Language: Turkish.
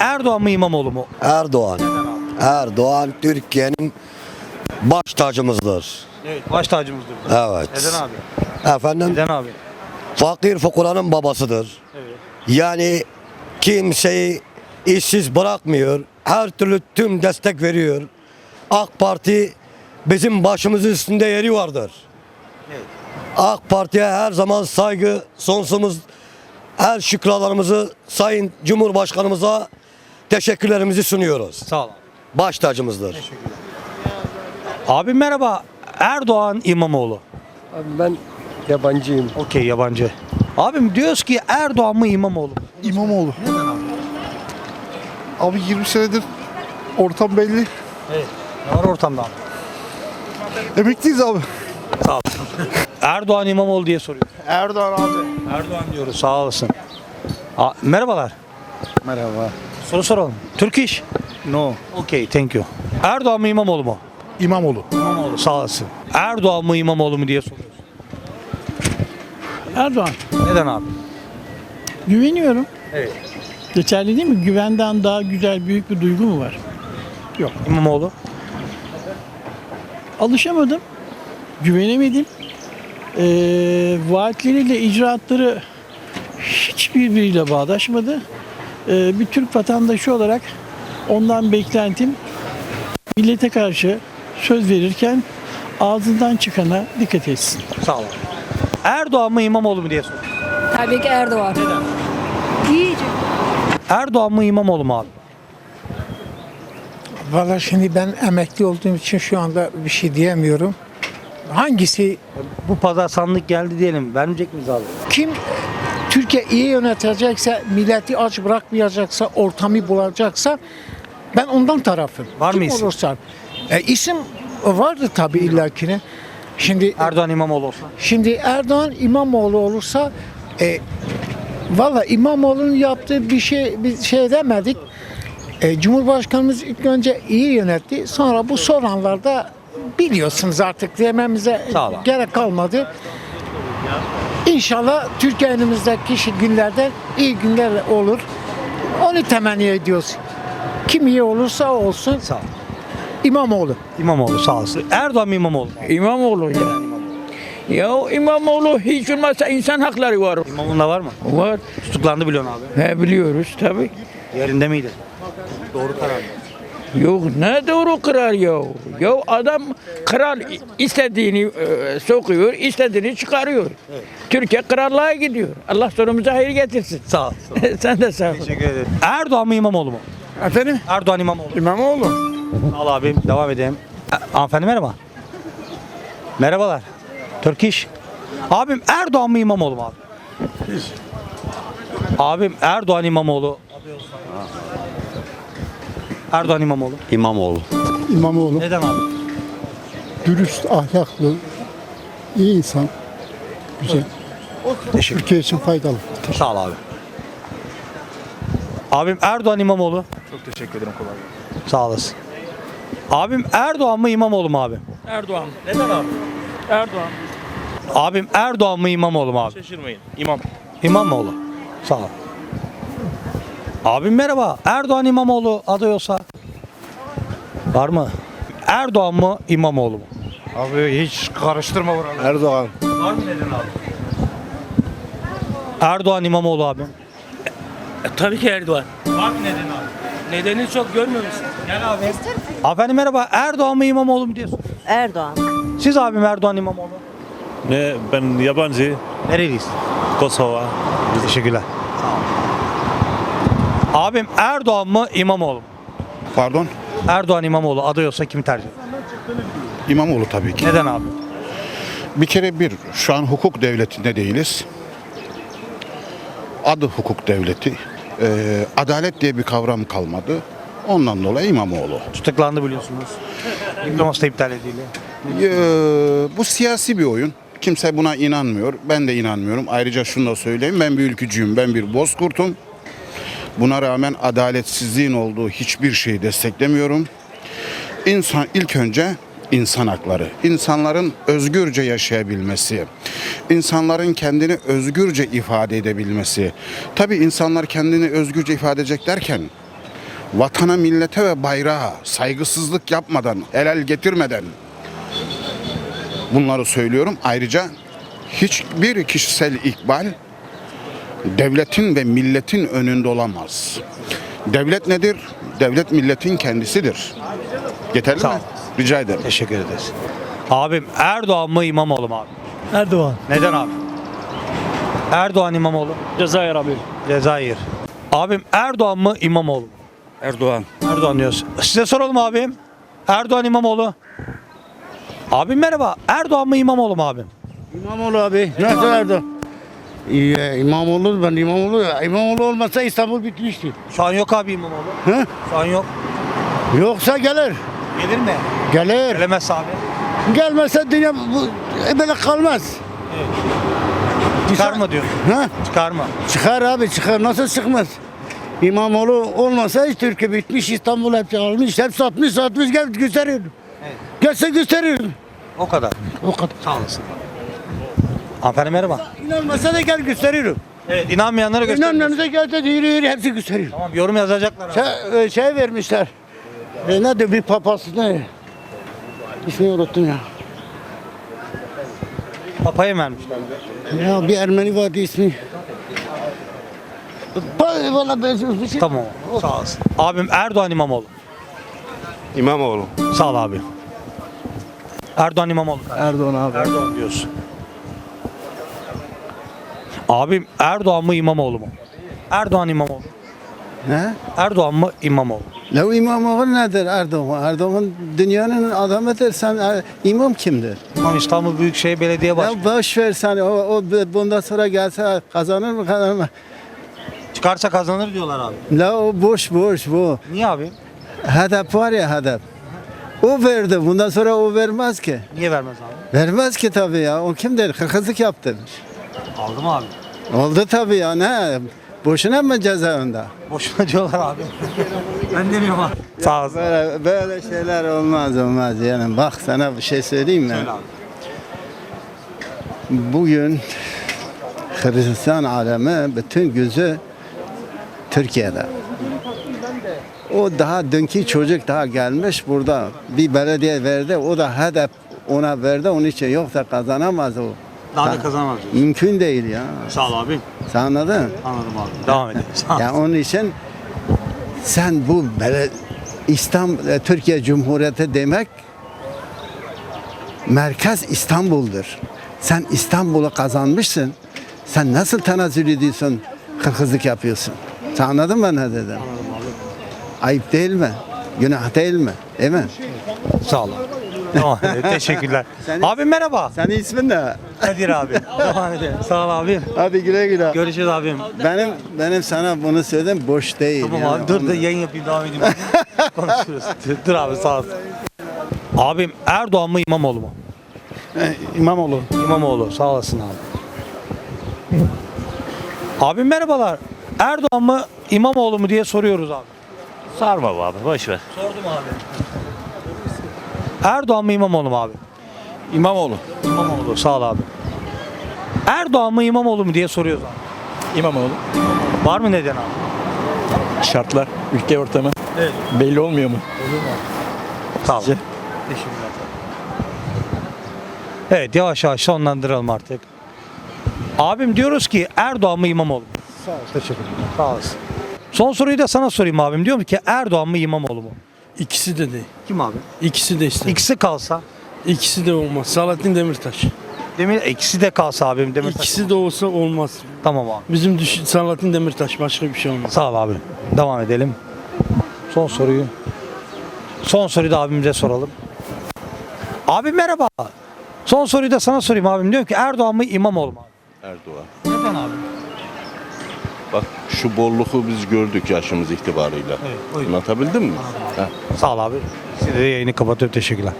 Erdoğan mı İmamoğlu mu? Erdoğan. Erdoğan Türkiye'nin baş tacımızdır. Evet. Baş tacımızdır. Evet. Neden abi? Efendim Neden abi? fakir fukuranın babasıdır. Evet. Yani kimseyi işsiz bırakmıyor. Her türlü tüm destek veriyor. AK Parti bizim başımızın üstünde yeri vardır. Evet. AK Parti'ye her zaman saygı sonsumuz her şükralarımızı Sayın Cumhurbaşkanımıza teşekkürlerimizi sunuyoruz. Sağ ol abi. Baş tacımızdır. Abi merhaba. Erdoğan İmamoğlu. Abi ben yabancıyım. Okey yabancı. Abim diyoruz ki Erdoğan mı İmamoğlu mu? İmamoğlu. Neden abi? Abi 20 senedir ortam belli. Evet. Ne var ortamda abi? Emekliyiz abi. Sağ ol. Erdoğan İmamoğlu diye soruyor. Erdoğan abi. Erdoğan diyoruz sağ olasın. A- merhabalar. Merhaba. Soru soralım. Türk iş. No. Okey thank you. Erdoğan mı İmamoğlu mu? İmamoğlu. İmamoğlu sağ olasın. Erdoğan mı İmamoğlu mu diye soruyoruz. Erdoğan. Neden abi? Güveniyorum. Evet. Geçerli değil mi? Güvenden daha güzel büyük bir duygu mu var? İmamoğlu. Alışamadım. Güvenemedim. Ee, vaatleriyle icraatları hiçbirbiriyle bağdaşmadı. Ee, bir Türk vatandaşı olarak ondan beklentim millete karşı söz verirken ağzından çıkana dikkat etsin. Sağ ol. Erdoğan mı İmamoğlu mu diye soruyoruz. Tabii ki Erdoğan. İyi. Erdoğan mı İmamoğlu mu abi? Valla şimdi ben emekli olduğum için şu anda bir şey diyemiyorum. Hangisi, Bu pazar sandık geldi diyelim. Vermeyecek miyiz abi? kim Türkiye iyi yönetecekse, milleti aç bırakmayacaksa, ortamı bulacaksa ben ondan tarafım. Var kim mı isim? olursa. E, isim vardı tabii illakine. Şimdi Erdoğan İmamoğlu olsa. Şimdi Erdoğan İmamoğlu olursa e, valla İmamoğlu'nun yaptığı bir şey bir şey demedik. E, Cumhurbaşkanımız ilk önce iyi yönetti. Sonra bu soranlarda biliyorsunuz artık dememize Sağ gerek kalmadı. İnşallah Türkiye önümüzdeki şu günlerden iyi günler olur. Onu temenni ediyoruz. Kim iyi olursa olsun. Sağ ol. İmamoğlu. İmamoğlu sağ olasın. Erdoğan mı İmamoğlu? İmamoğlu ya. Ya İmamoğlu hiç olmazsa insan hakları var. İmamoğlu'nda var mı? Var. Tutuklandı biliyorsun abi. He biliyoruz tabi. Yerinde miydi? Doğru karar. Yok ne doğru karar ya. Ya adam kral istediğini e, sokuyor, istediğini çıkarıyor. Türkiye krallığa gidiyor. Allah sonumuza hayır getirsin. Sağ ol. Sen de sağ ol. Teşekkür ederim. Erdoğan mı İmamoğlu mu? Efendim? Erdoğan İmamoğlu. İmamoğlu. Al abi devam edelim. E, hanımefendi merhaba. Merhabalar. Türk iş. Abim Erdoğan mı İmamoğlu mu abi? Abim Erdoğan İmamoğlu. Erdoğan İmamoğlu. İmamoğlu. İmamoğlu. Neden abi? Dürüst, ahlaklı, iyi insan. Güzel. Teşekkür Türkiye için faydalı. Sağ ol abi. Abim Erdoğan İmamoğlu. Çok teşekkür ederim kolay Sağ olasın. Abim Erdoğan mı İmamoğlu mu abi? Erdoğan. Neden abi? Erdoğan. Abim Erdoğan mı İmamoğlu mu abi? Şaşırmayın. İmam. İmamoğlu. Sağ ol. Abim merhaba. Erdoğan İmamoğlu aday olsa var mı? Erdoğan mı İmamoğlu mu? Abi hiç karıştırma buraları. Erdoğan. Var mı neden abi? Erdoğan İmamoğlu abi. tabii ki Erdoğan. Var mı neden abi? Nedeni çok görmüyor musun? Gel abi. Efendim merhaba. Erdoğan mı İmamoğlu mu diyorsun? Erdoğan. Siz abim Erdoğan İmamoğlu. Ne ben yabancı Nereliyiz? Kosova. Teşekkürler. Abim Erdoğan mı İmamoğlu mu? Pardon? Erdoğan İmamoğlu aday olsa kimi tercih eder? İmamoğlu tabii ki. Neden abi? Bir kere bir, şu an hukuk devletinde değiliz. Adı hukuk devleti. Ee, adalet diye bir kavram kalmadı. Ondan dolayı İmamoğlu. Tutuklandı biliyorsunuz. Diploması da iptal edildi. Ee, bu siyasi bir oyun. Kimse buna inanmıyor. Ben de inanmıyorum. Ayrıca şunu da söyleyeyim. Ben bir ülkücüyüm. Ben bir bozkurtum. Buna rağmen adaletsizliğin olduğu hiçbir şeyi desteklemiyorum. İnsan ilk önce insan hakları, insanların özgürce yaşayabilmesi, insanların kendini özgürce ifade edebilmesi. Tabii insanlar kendini özgürce ifade edecek derken vatana, millete ve bayrağa saygısızlık yapmadan, el el getirmeden bunları söylüyorum. Ayrıca hiçbir kişisel ikbal devletin ve milletin önünde olamaz. Devlet nedir? Devlet milletin kendisidir. Yeterli Sağ mi? Rica ederim. Teşekkür ederiz. Abim Erdoğan mı İmamoğlu mu abi? Erdoğan. Neden abi? Erdoğan İmamoğlu. Cezayir abi. Cezayir. Abim Erdoğan mı İmamoğlu mu? Erdoğan. Erdoğan diyoruz. Size soralım abim. Erdoğan İmamoğlu. Abim merhaba. Erdoğan mı İmamoğlu mu abim? İmamoğlu abi. Nasıl Erdoğan? İyi, İmamoğlu ben İmamoğlu. İmamoğlu olmasa İstanbul bitmişti. Şu an yok abi İmamoğlu. Hı? Şu an yok. Yoksa gelir. Gelir mi? Gelir. Gelemez abi. Gelmezse dünya bu, e, böyle kalmaz. Çıkar mı diyor? Ha? Çıkar mı? Çıkar abi çıkar. Nasıl çıkmaz? İmamoğlu olmasa hiç Türkiye bitmiş. İstanbul hepsi almış. Hep satmış satmış. Gel gösteriyor. Gelse gösteriyor. O kadar. O kadar. Sağ olasın. Hanımefendi merhaba. İnanmasa da gel gösteriyor. Evet inanmayanlara gösteriyoruz. İnanmayanıza gelse yürü yürü hepsi gösteriyor. Tamam yorum yazacaklar abi. Şey, e, şey vermişler. E, ne de bir papası ne? İsmini unuttum ya. Papaya mı vermişler? Ya bir Ermeni vardı ismi. Pa- Valla ben bir şey... Tamam. Sağ olasın. Abim Erdoğan İmamoğlu. İmamoğlu. Sağ ol abi. Erdoğan İmamoğlu. Erdoğan abi. Erdoğan diyorsun. Abim Erdoğan mı İmamoğlu mu? Erdoğan İmamoğlu. Ne? Erdoğan mı İmamoğlu? La İmamoğlu nedir Erdoğan? Erdoğan dünyanın adamıdır. Sen e, imam kimdir? İmam İstanbul Büyükşehir Belediye Başkanı. Ya boş ver sen. O, o bundan sonra gelse kazanır mı kazanır mı? Çıkarsa kazanır diyorlar abi. La o boş boş bu. Niye abi? Hedef var ya hedef. O verdi. Bundan sonra o vermez ki. Niye vermez abi? Vermez ki tabii ya. O kimdir? Hırsızlık yaptı. Aldı mı abi? Oldu tabii ya. Ne? Boşuna mı cezaevinde? Boşuna diyorlar abi. ben demiyorum abi. Sağ olasın. Böyle, böyle şeyler olmaz olmaz yani. Bak sana bir şey söyleyeyim mi? Söyle abi. Bugün Hristiyan alemi bütün gözü Türkiye'de. O daha dünkü çocuk daha gelmiş burada bir belediye verdi. O da hedef ona verdi. Onun için yoksa kazanamaz o. Daha da kazanamaz diyorsun. Mümkün değil ya. Sağ ol abim. Sen anladın? Anladım abi. Devam edelim. Sağ ol. Yani onun için sen bu bele, İslam e, Türkiye Cumhuriyeti demek merkez İstanbul'dur. Sen İstanbul'u kazanmışsın. Sen nasıl tenezzül ediyorsun? Hırsızlık yapıyorsun. Sen anladın mı ne dedim? Ayıp değil mi? Günah değil mi? Değil mi? Sağ ol abi. Tamam. Teşekkürler. Abim merhaba. Senin ismin ne? Kadir abi. Devam edelim. Sağ ol abim. Hadi güle güle. Görüşürüz abim. Benim benim sana bunu söyledim boş değil. Tamam yani. abi dur da yayın yapayım devam edeyim. Konuşuruz. Dur, dur abi sağ ol. Abim Erdoğan mı İmamoğlu mu? İmamoğlu. İmamoğlu sağ olasın abi. Abim merhabalar. Erdoğan mı İmamoğlu mu diye soruyoruz abi. Sarma abi boş ver. Sordum abi. Erdoğan mı İmamoğlu mu abi? İmamoğlu. İmamoğlu sağ ol abi. Erdoğan mı İmamoğlu mu diye soruyoruz abi. İmamoğlu. Var mı neden abi? Şartlar, ülke ortamı. Evet. Belli olmuyor mu? Sağ ol. Sizce? Teşekkürler. Evet yavaş yavaş sonlandıralım artık. Abim diyoruz ki Erdoğan mı İmamoğlu mu? Sağ ol. Teşekkür ederim. Sağ olasın. Son soruyu da sana sorayım abim. Diyorum ki Erdoğan mı İmamoğlu mu? İkisi de değil. Kim abi? İkisi de işte. İkisi kalsa. İkisi de olmaz. Salahattin Demirtaş. Demir ikisi de kalsa abim. Demir İkisi de olsa olmaz. Tamam abi. Bizim düş Salahattin Demirtaş başka bir şey olmaz. Sağ ol abi. Devam edelim. Son soruyu. Son soruyu da abimize soralım. Abi merhaba. Son soruyu da sana sorayım abim. Diyorum ki Erdoğan mı İmamoğlu mu? abi? Erdoğan. Neden abi? Bak şu bolluğu biz gördük yaşımız itibarıyla. Evet. Anlatabildim mi? Sağ ol abi. Size de yayını kapatıyorum. Teşekkürler.